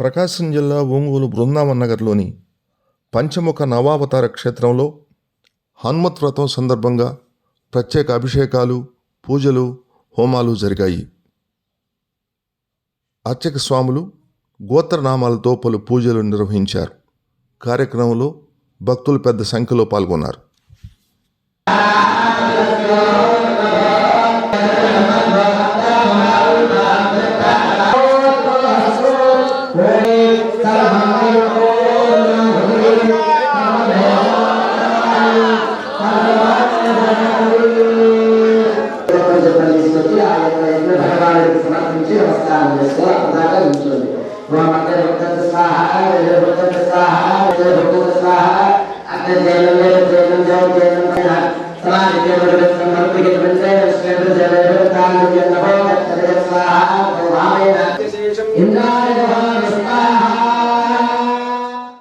ప్రకాశం జిల్లా ఒంగోలు బృందావన్ నగర్లోని పంచముఖ నవావతార క్షేత్రంలో హనుమత్ వ్రతం సందర్భంగా ప్రత్యేక అభిషేకాలు పూజలు హోమాలు జరిగాయి. అర్చక స్వాములు గోత్రనామాలతో పలు పూజలు నిర్వహించారు. కార్యక్రమంలో భక్తులు పెద్ద సంఖ్యలో పాల్గొన్నారు. తీసుకొచ్చి ఆ